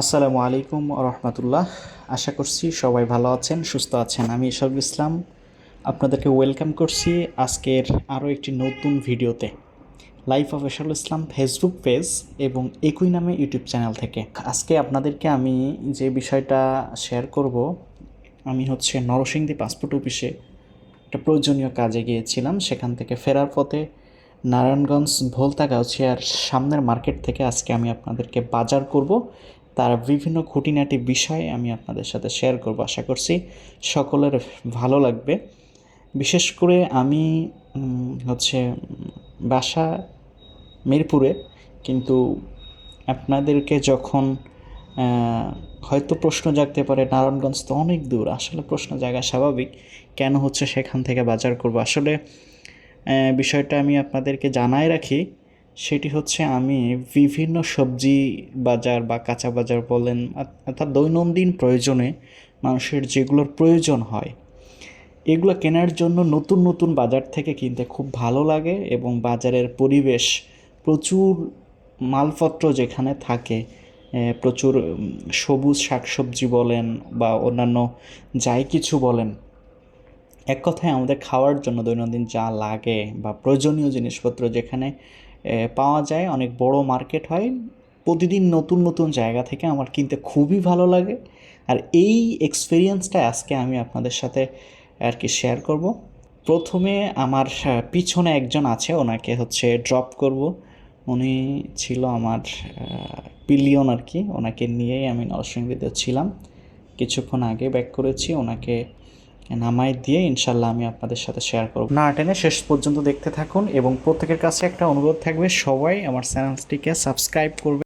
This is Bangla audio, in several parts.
আসসালামু আলাইকুম রহমতুল্লাহ। আশা করছি সবাই ভালো আছেন, সুস্থ আছেন। আমি ইশারুল ইসলাম, আপনাদেরকে ওয়েলকাম করছি আজকের আরও একটি নতুন ভিডিওতে। Life of Isharul Islam Facebook page এবং একই নামে ইউটিউব চ্যানেল থেকে। আজকে আপনাদেরকে আমি যে বিষয়টা শেয়ার করব, আমি হচ্ছে নরসিংদী পাসপোর্ট অফিসে একটা প্রয়োজনীয় কাজে গিয়েছিলাম। সেখান থেকে ফেরার পথে নারায়ণগঞ্জ ভোলতা গাউছিয়ার সামনের মার্কেট থেকে আজকে আমি আপনাদেরকে বাজার করব। তার বিভিন্ন খুঁটিনাটি বিষয় আমি আপনাদের সাথে শেয়ার করব, আশা করছি সকলের ভালো লাগবে। বিশেষ করে আমি হচ্ছে, বাসা মিরপুরে কিন্তু আপনাদেরকে যখন হয়তো প্রশ্ন জাগতে পারে, নারায়ণগঞ্জ তো অনেক দূর, আসলে প্রশ্ন জাগা স্বাভাবিক, কেন হচ্ছে সেখান থেকে বাজার করব? আসলে বিষয়টা আমি আপনাদেরকে জানাই রাখি। সেটি হচ্ছে আমি বিভিন্ন সবজি বাজার বা কাঁচা বাজার বলেন অর্থাৎ দৈনন্দিন প্রয়োজনে মানুষের যেগুলোর প্রয়োজন হয়, এগুলো কেনার জন্য নতুন নতুন বাজার থেকে কিনতে খুব ভালো লাগে এবং বাজারের পরিবেশ প্রচুর মালপত্র যেখানে থাকে প্রচুর সবুজ শাকসবজি বলেন বা অন্যান্য যাই কিছু বলেন, এক কথায় আমাদের খাওয়ার জন্য দৈনন্দিন যা লাগে বা প্রয়োজনীয় জিনিসপত্র যেখানে পাওয়া যায়, অনেক বড় মার্কেট হয়। প্রতিদিন নতুন নতুন জায়গা থেকে আমার কিনতে খুবই ভালো লাগে। আর এই এক্সপিরিয়েন্সটা আজকে আমি আপনাদের সাথে আর কি শেয়ার করব। প্রথমে আমার পিছনে একজন আছে, ওনাকে হচ্ছে ড্রপ করব। উনি ছিল আমার পিলিয়ন আর কি। ওনাকে নিয়েই আমি নরসিংদীতে ছিলাম। কিছুক্ষণ আগে ব্যাক করেছি। ওনাকে নামাই দিয়ে ইনশাল্লাহ আমি আপনাদের সাথে শেয়ার করব। না টেনে শেষ পর্যন্ত দেখতে থাকুন এবং প্রত্যেকের কাছে একটা অনুরোধ থাকবে, সবাই আমার চ্যানেলটিকে সাবস্ক্রাইব করবে।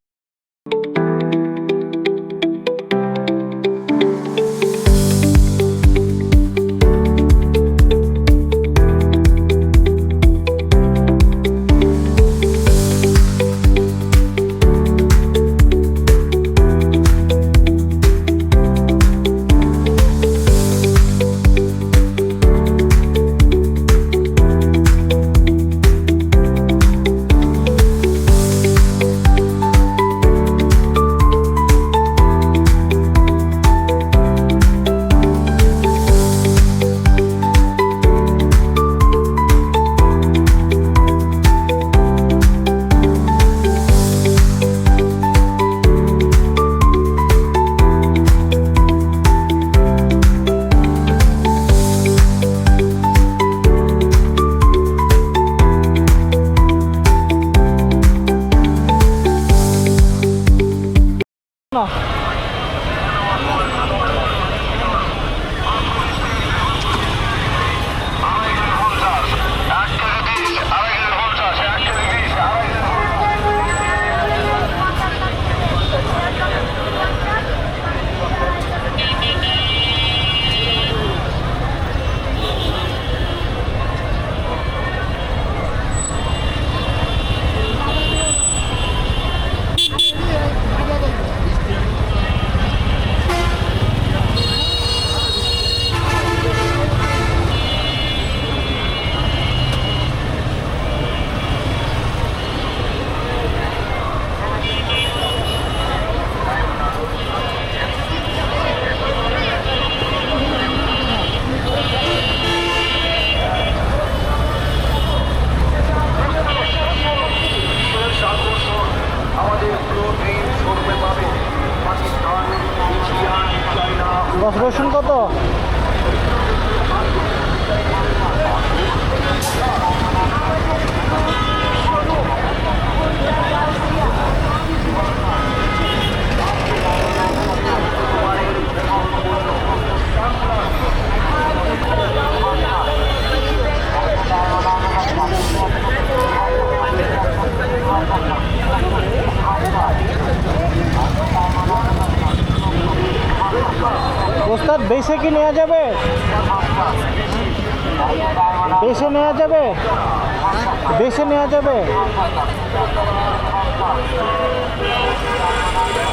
Thank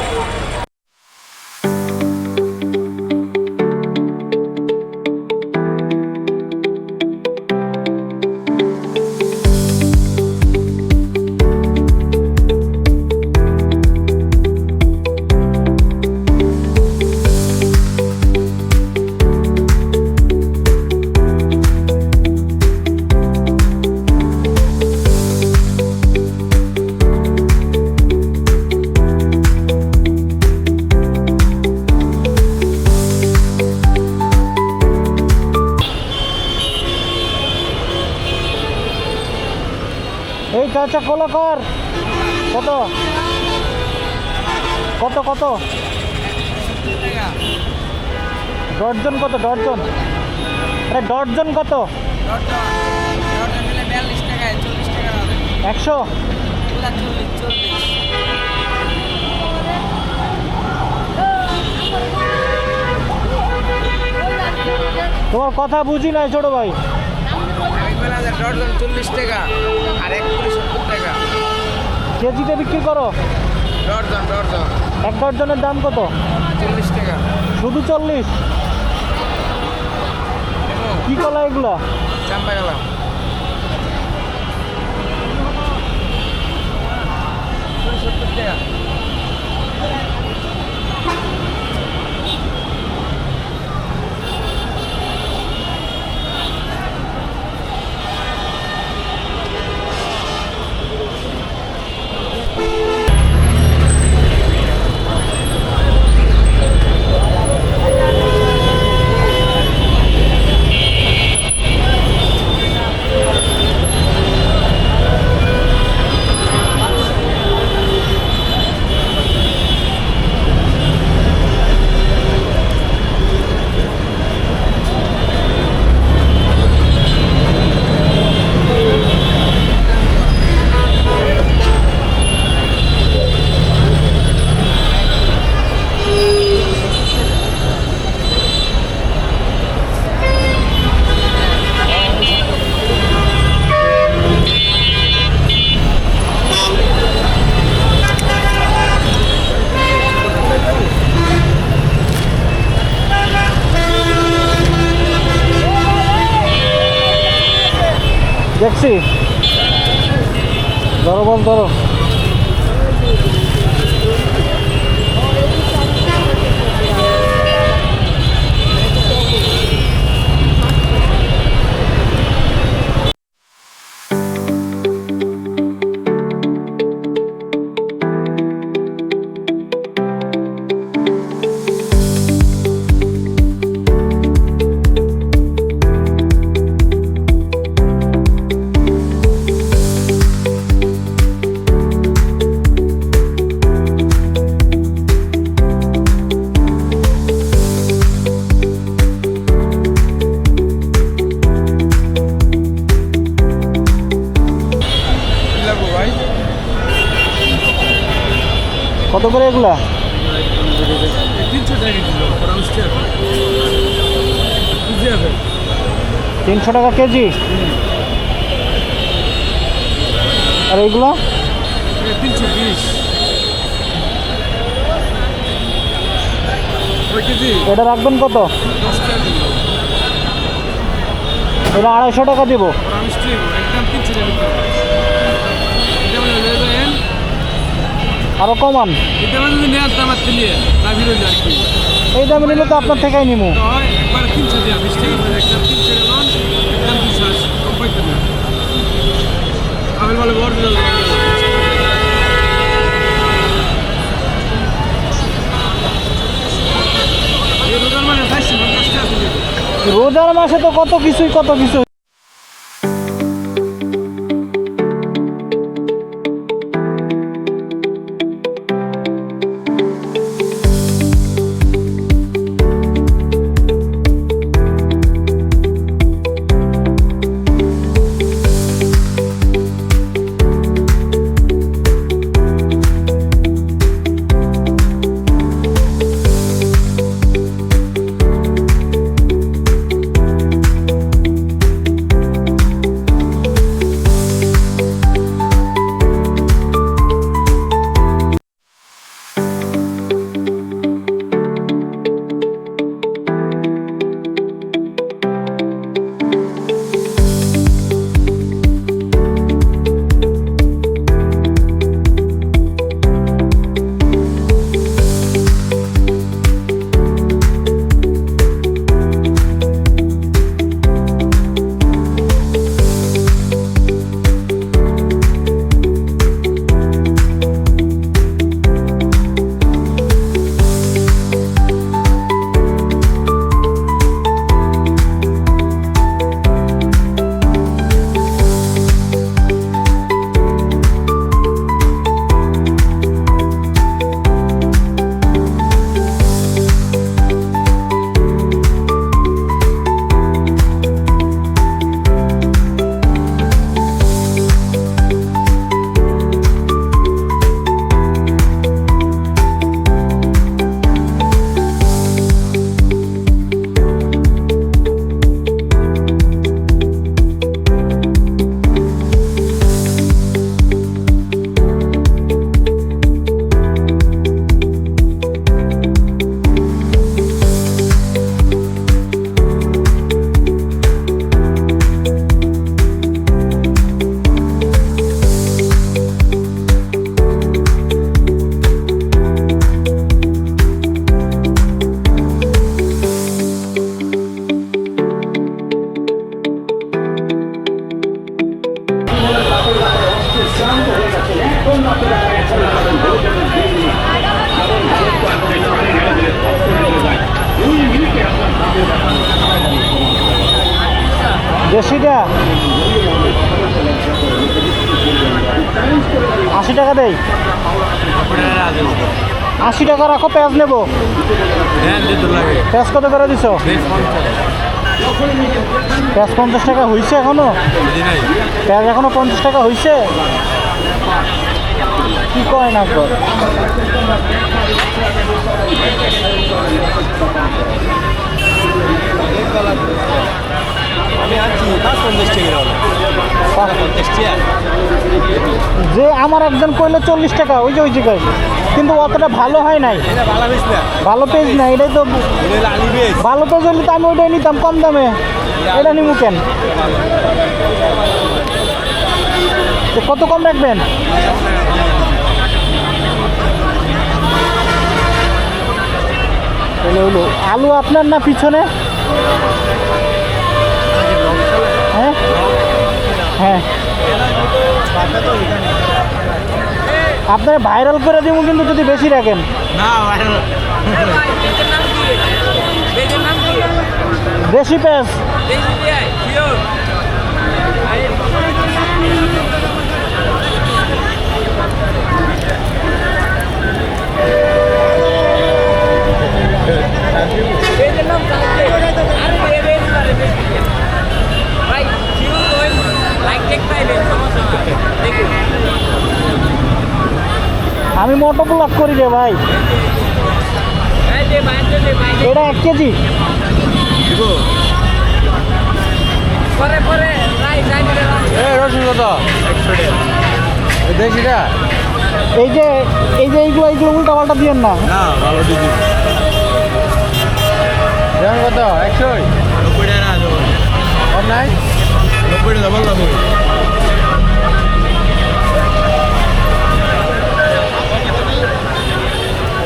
you. চাচা কোলা কর কত? কত কত? ডর্জন কত? ডর্জন আরে ডজন কত? একশো? তোমার কথা বুঝি নাই ছোট ভাই। আমি বললাম ডজন চল্লিশ টাকা আর এক কুড়ি সত্তর টাকা। কেজিতে বিক্রি করো? Dozen dozen. এক ডর্জনের দাম কত? চল্লিশ টাকা। শুধু চল্লিশ? কি কলা এগুলা? চাম্পা গেলাম সত্তর টাকা। কেজি? আর এইগুলো তিনশো বিশ। এটা রাখবেন কত? এটা আড়াইশো টাকা দিব। মানে আরও কমান। মানে আর আর এই দামে নিলে তো আপনার থেকেই নিমু তো হয় একবার তিনশো দেওয়া বিশ টাকা করে একদম তিনশো টাকা লন একদম দুশো আশি কম পাইতে না আমি বলে বড় দিল এই দোকান মানে চারশো পঞ্চাশ টাকা দিলে রোজার মাসে তো কত কিছুই কত কিছু পেঁয়াজ নেব? হ্যাঁ দিতে লাগে। পেঁয়াজ কত করে দিছো? পেঁয়াজ পঞ্চাশ। টাকা হয়েছে এখনও? বুঝি নাই। পেঁয়াজ এখনও পঞ্চাশ টাকা হয়েছে কি কয় না কর আমি আনছি পাঁচ পঞ্চাশ টাকা। পাঁচ পঞ্চাশ টাকা যে আমার একজন কইলো চল্লিশ টাকা ওই যে ওই জায়গায় কিন্তু অতটা ভালো হয় নাই। ভালো পেজ না। এটাই তো ভালো পেজ হলে তো আমি ওইটাই নিতাম কম দামে। এটা নিবো কেন? কত কম রাখবেন? হলো আলু আপনার না পিছনে? হ্যাঁ? হ্যাঁ। আপনার ভাইরাল করে দিব কিন্তু যদি বেশি রাখেন। না বেশি পেঁয়াজ আমি মোটো ব্লক করি রে ভাই। এটা এক কেজি। এই যে এই যে এইগুলো এইগুলো উল্টা পাল্টা দিয়েন না। না ভালো দিদি কত? একশোই? নব্বই টাকা নাই নব্বই। টাকা বললাম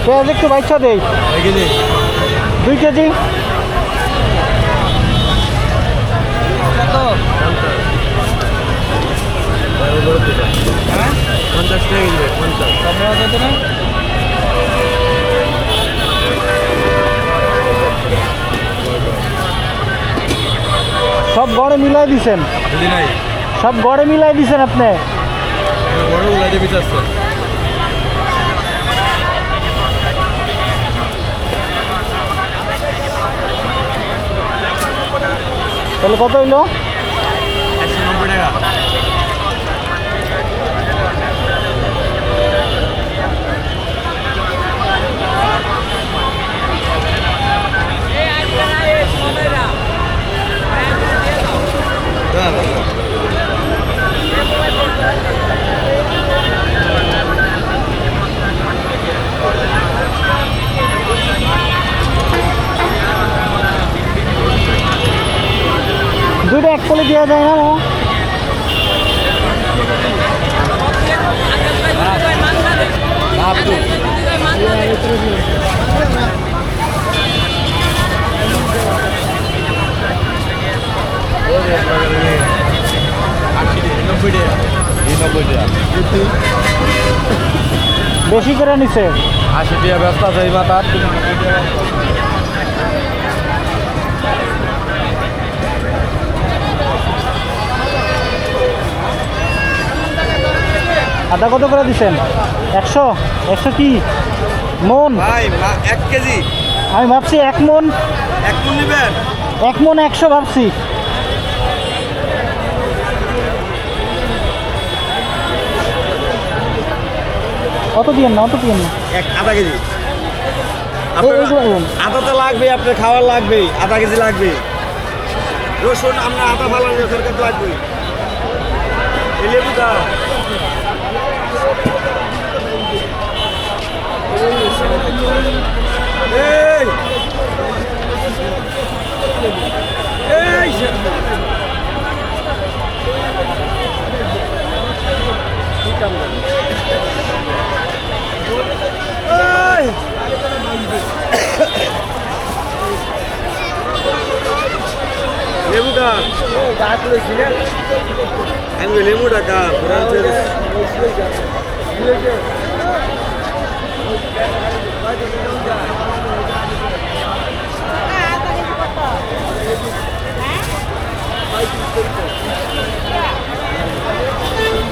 পেঁয়াজ একটু বাইচ্ছা দেই। দুই কেজি। পঞ্চাশ টাকা পঞ্চাশ। সব গড়ে মিলাই দিছেন। সব গড়ে মিলাই দিছেন আপনি। তাহলে কত হইল? একশো দুইটা এক করে দেওয়া যায় না বেশি করে নিছে। আশি টাকা ব্যস্ত আছে এই মাথার। আদা কত করে দিচ্ছেন একশো? একশো কি? মন? ভাই এক কেজি। আমি ভাবছি এক মন। এক কোন নেবেন? এক মন একশো ভাবছি। অত দিয়েন না অত দিয়েন না? এক আধা কেজি। আদা তো লাগবে আপনার খাওয়ার লাগবে আধা কেজি লাগবে রসুন আপনার আদা সরকার লাগবে এই লেবুটা এই। লেবুটা। আমি লেবুটা কা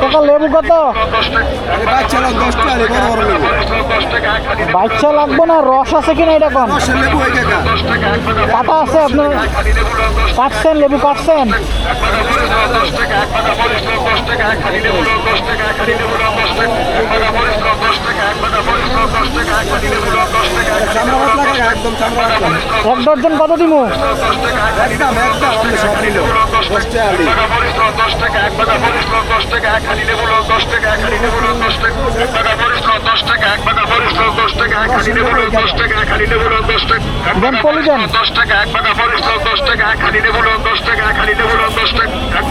কাকা লেবু কত বাচ্চা লাগবে না রস আছে কিনা এটা কোন হয়ে কাটা আছে আপনার কাটছেন লেবু কাটছেন লাগা এক ডজন কত দিমু একদম একদম আপনি সব নিল দশ টাকা এক বাদা বলিস দশ টাকা এক খালি নেব দশ টাকা এক খালি নেব দশ টাকা এক বাদা বলিস দশ টাকা এক বাদা বলিস দশ টাকা এক খালি নেব দশ টাকা এক খালি নেব দশ টাকা এক পলি দেন দশ টাকা এক বাদা বলিস দশ টাকা এক খালি নেব দশ টাকা এক খালি নেব দশ টাকা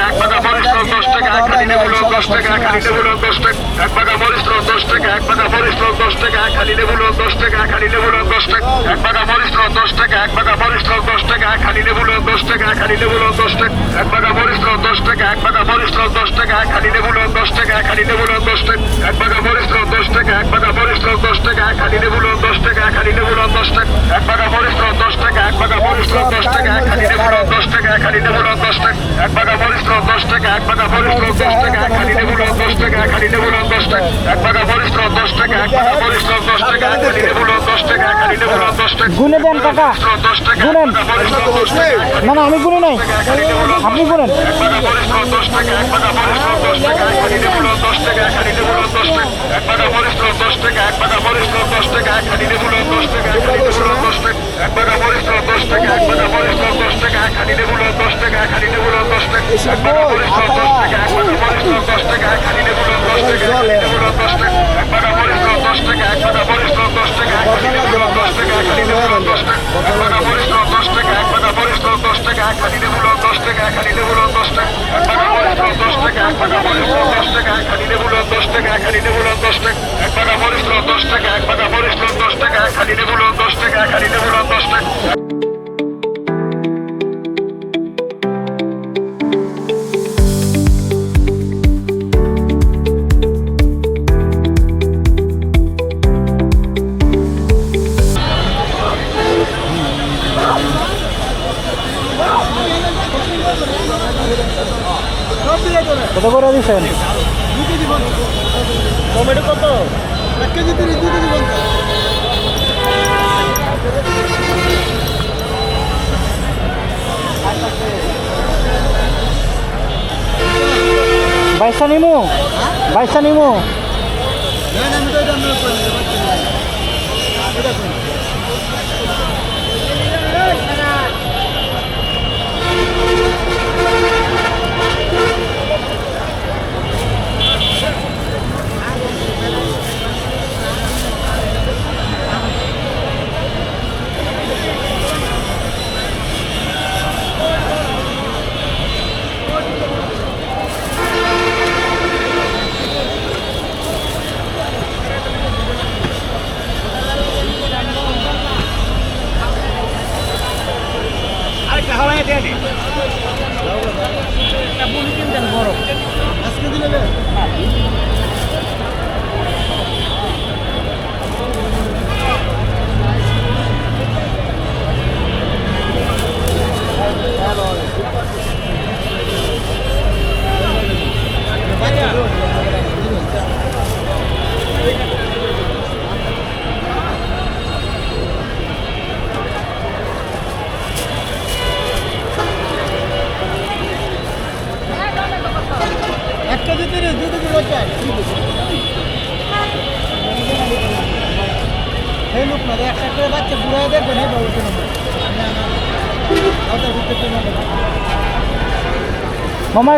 এক বাদা বলিস দশ টাকা এক বাদা বলিস দশ টাকা এক খালি খালি নেব দশ টাকা এক বাদা বলিস দশ টাকা এক বাদা বলিস দশ টাকা খালি নেব দশ টাকা এক খালি নেব দশ টাকা এক বাদা বলিস দশ টাকা এক বাদা বলিস দশ টাকা খালি নেব দশ টাকা এক খালি নেব দশ টাকা এক বলিস দশ টাকা এক বাদা বলিস দশ টাকা এক খালি নেব দশ টাকা এক খালি নেব দশ টাকা এক বাদা বলিস দশ টাকা এক বাদা বলিস দশ টাকা এক খালি নেব দশ টাকা এক খালি নেব দশ টাকা এক বলিস দশ টাকা এক বাদা বলিস দশ টাকা খালি নেব দশ টাকা এক খালি নেব দশ টাকা এক বাদা দশ টাকা এক দশ টাকা এক খালি দশ টাকা এক খালি দশ টাকা এক দশ টাকা এক দশ টাকা এক খালি দশ টাকা এক খালি নেব দশ টাকা গুনে দেন কাকা গুনেন না না আমি গুনি নাই আপনি গুনেন দশ টাকা একবারে বলিস দশ টাকা এক খালি দশ টাকা এক খালি নেব দশ টাকা দশ টাকা একবারে দশ টাকা এক দশ টাকা এক খালি নেব দশ টাকা একবারে বলিস দশ টাকা একবারে বলিস দশ টাকা এক খালি নেব দশ টাকা এক খালি নেব দশ টাকা একবারে বলিস দশ টাকা একবারে বলিস দশ টাকা এক টাকা খালি নেব দশ টাকা খালি নেব দশ টাকা টমেটো কত? এক কেজি তিরিশ দু কেজি পঞ্চাশ। বাইশা নিমু? বাইশা নিমু? আমি তো এটা আরেকটা হাওয়ায় দেয়া দিই আজকে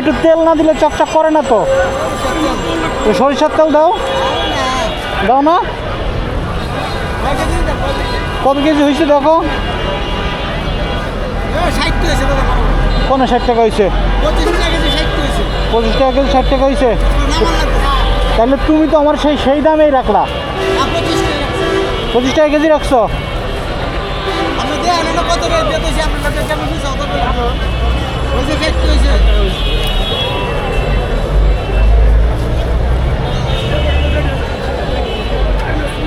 একটু তেল না দিলে চকচক করে না তো? সরিষার তেল দাও। দাও না? কত কেজি হয়েছে দেখো? কোনো ষাট টাকা হয়েছে। পঁচিশ টাকা কেজি, ষাট টাকা হয়েছে। তাহলে তুমি তো আমার সেই সেই দামেই রাখলা। পঁচিশ টাকা কেজি রাখছো? কত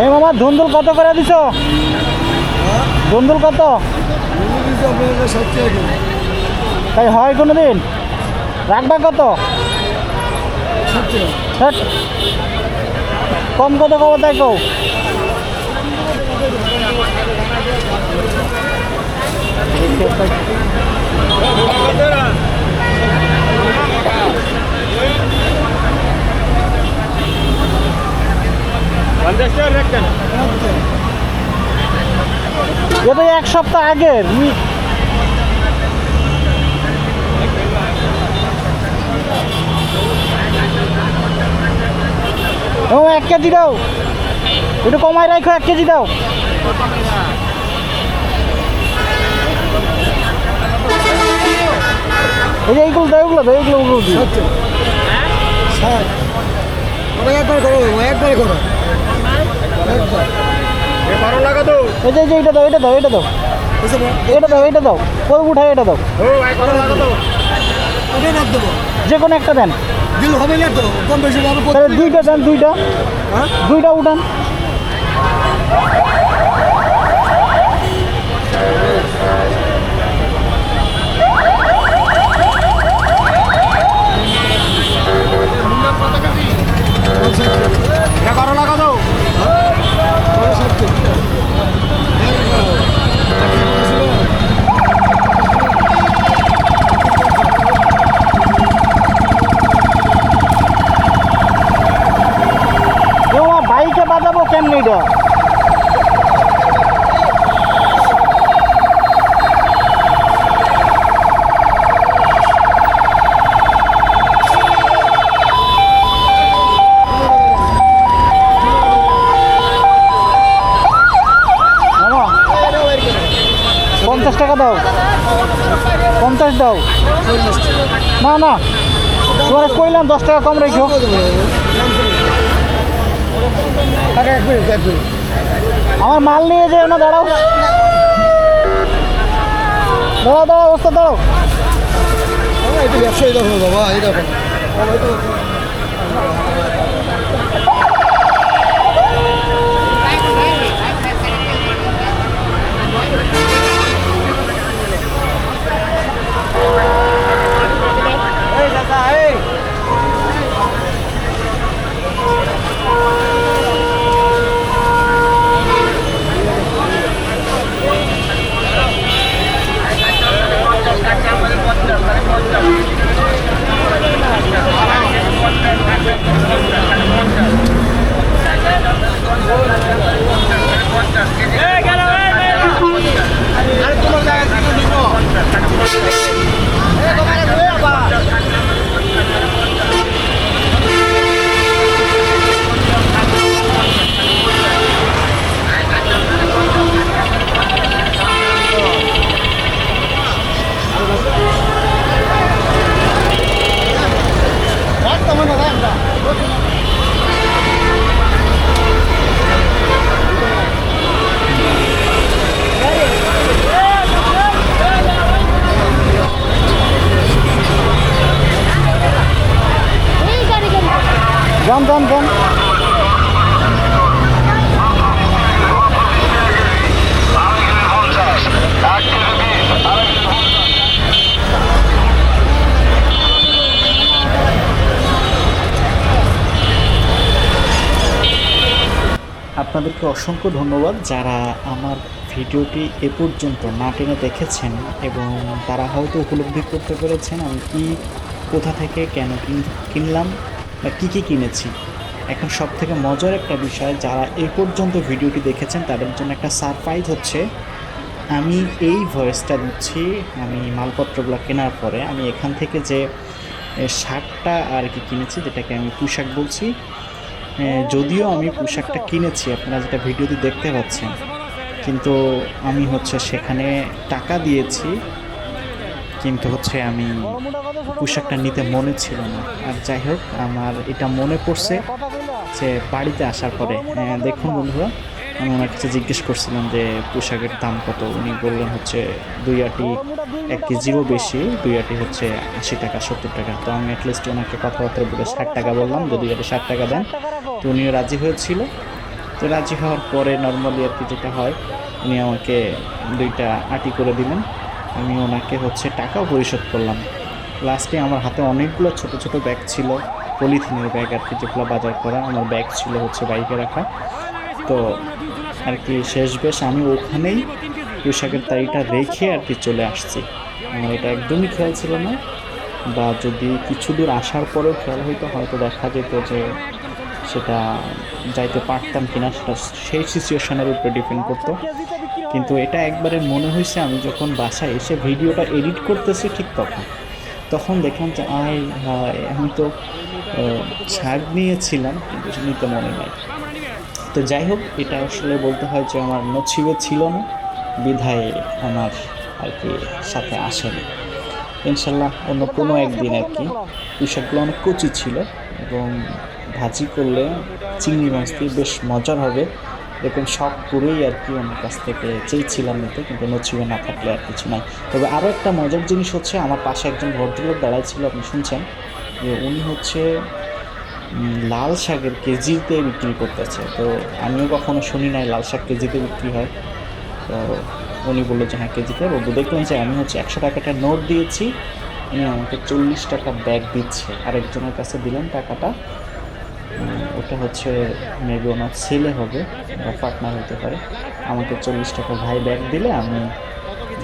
এই মামা, ধুন্দুল কত করে দিছ? ধুন্দুল কত? তাই হয় কোনো দিন রাখবা কত। কম কত কব তাই কও? এটা এক সপ্তাহ আগের। ও, এক কেজি দাও। একটু কমাই রাখো, এক কেজি দাও। এই যে এইগুলো দাও, এগুলো দাও, এগুলো ওগুলো দিও একবার করো একবার করো। এটা দাও এটা দাও এটা দাও এটা এটা দাও উঠাই এটা দাও যে কোনো একটা দেন দুইটা দেন দুইটা? দুইটা উঠান বারো লাগা তো বাইকে বাজাবো কেমনি মামা, পঞ্চাশ টাকা দাও। পঞ্চাশ দাও। না না তোমার দশ টাকা কম রেখো। আমার মাল নিয়ে যেও না দাঁড়াও। দাঁড়াও দাঁড়াও অবস্থা দাঁড়াও। বাবা এই দেখো যান যান যান আপনাদেরকে অসংখ্য ধন্যবাদ যারা আমার ভিডিওটি এ পর্যন্ত না টেনে দেখেছেন এবং তারা হয়তো উপলব্ধি করতে পেরেছেন আমি কি, কোথা থেকে কিন- কিনলাম। বা কী কী কিনেছি? এখন সব থেকে মজার একটা বিষয়, যারা এ পর্যন্ত ভিডিওটি দেখেছেন, তাদের জন্য একটা সারপ্রাইজ হচ্ছে, আমি এই ভয়েসটা দিচ্ছি, আমি মালপত্রগুলো কেনার পরে, আমি এখান থেকে যে শার্টটা আর কি কিনেছি, যেটাকে আমি পোশাক বলছি যদিও আমি পোশাকটা কিনেছি, আপনারা যেটা ভিডিওতে দেখতে পাচ্ছেন, কিন্তু আমি হচ্ছে সেখানে টাকা দিয়েছি কিন্তু হচ্ছে আমি পোশাকটা নিতে মনে ছিল না। আর যাই হোক আমার এটা মনে পড়ছে যে বাড়িতে আসার পরে। হ্যাঁ, দেখুন বন্ধুরা আমি ওনার কাছে জিজ্ঞেস করছিলাম যে পোশাকের দাম কত? উনি বললেন হচ্ছে দুই আটি এক কেজিরও বেশি দুই আটি হচ্ছে আশি টাকা সত্তর টাকা। তো আমি অ্যাটলিস্ট ওনাকে কথাবার্তা বলে ষাট টাকা বললাম যে দুই আটি ষাট টাকা দেন। তো উনিও রাজি হয়েছিল। তো রাজি হওয়ার পরে নর্মালি আর কি যেটা হয় উনি আমাকে দুইটা আটি করে দিলেন। আমি ওনাকে হচ্ছে টাকাও পরিশোধ করলাম। লাস্টে আমার হাতে অনেকগুলো ছোট ছোট ব্যাগ ছিল, পলিথিনের ব্যাগ আর কি, যেগুলো বাজার করা। আমার ব্যাগ ছিল হচ্ছে বাইকে রাখা। তো আর কি, শেষ বেশ আমি ওখানেই পোশাকের তারিটা রেখে আর কি চলে আসছি। আমার এটা একদমই খেয়াল ছিল না। বা যদি কিছু দূর আসার পরেও খেয়াল হইতো, হয়তো দেখা যেত যে সেটা যাইতে পারতাম কিনা, সেটা সেই সিচুয়েশনের উপরে ডিপেন্ড করতো। কিন্তু এটা একবারে মনে হয়েছে আমি যখন বাসায় এসে ভিডিওটা এডিট করতেছি ঠিক তখন। তখন দেখলাম যে, আয় হায়, আমি তো ছাড় নিয়েছিলাম, কিন্তু নিতে মনে নাই। তো যাই হোক, এটা আসলে বলতে হয় যে আমার নছিবে ছিল না, বিধায় আমার আর কি সাথে আসেনি। ইনশাল্লাহ অন্য কোনো একদিন আর কি। পোশাকগুলো অনেক কচি ছিল এবং ভাজি করলে চিংড়ি মাছ দিয়ে বেশ মজার হবে। এরকম শখ করেই আর কি ওনার কাছ থেকে চেয়েছিলাম নিতে কিন্তু নছিবে না, থাকলে আর কিছু নাই। তবে আরও একটা মজার জিনিস হচ্ছে, আমার পাশে একজন ভদ্রলোক দাঁড়ায় ছিল, আপনি শুনছেন? যে উনি হচ্ছে লাল শাকের কেজিতে বিক্রি করতেছে। তো আমিও কখনো শুনি নাই লাল শাক কেজিতে বিক্রি হয়। তো উনি বলল যে হ্যাঁ কেজিতে বলব দেখলাম যে আমি হচ্ছে একশো টাকাটা নোট দিয়েছি। উনি আমাকে চল্লিশ টাকা ব্যাগ দিচ্ছে। আরেকজনের কাছে দিলেন টাকাটা। ওটা হচ্ছে মেবি ওনার ছেলে হবে বা পার্টনার হতে পারে। আমাকে চল্লিশ টাকা ভাই ব্যাগ দিলে আমি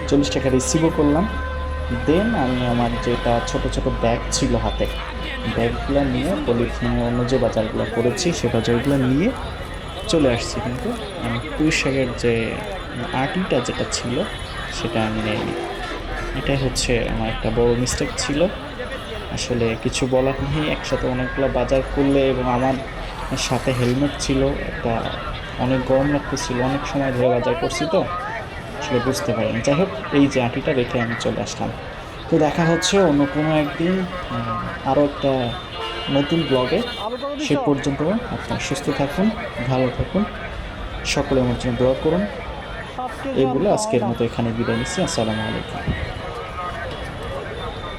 চল্লিশ টাকা রিসিভও করলাম। দেন আমি আমার যেটা ছোট ছোট ব্যাগ ছিল হাতে ব্যাগগুলো নিয়ে পলিথিনে অন্য যে বাজারগুলো করেছি সে বাজারগুলো নিয়ে চলে আসছি। কিন্তু আমি শাকের যে আটিটা যেটা ছিল সেটা আমি নেইনি। এটাই হচ্ছে আমার একটা বড় মিস্টেক ছিল। আসলে কিছু বলার নেই। একসাথে অনেকগুলো বাজার করলে এবং আমার সাথে হেলমেট ছিল, একটা অনেক গরম লাগতেছিল, অনেক সময় ধরে বাজার করছি তো, আসলে বুঝতে পারিনি। যাই হোক, এই যে আটিটা রেখে আমি চলে আসলাম। তো দেখা হচ্ছে অন্য কোনো একদিন আরও একটা নতুন ব্লগে সে পর্যন্ত আপনারা সুস্থ থাকুন, ভালো থাকুন, সকলে আমার জন্য দোয়া করুন। এই বলে আজকের মতো এখানে বিদায় নিচ্ছি। আসসালামু আলাইকুম।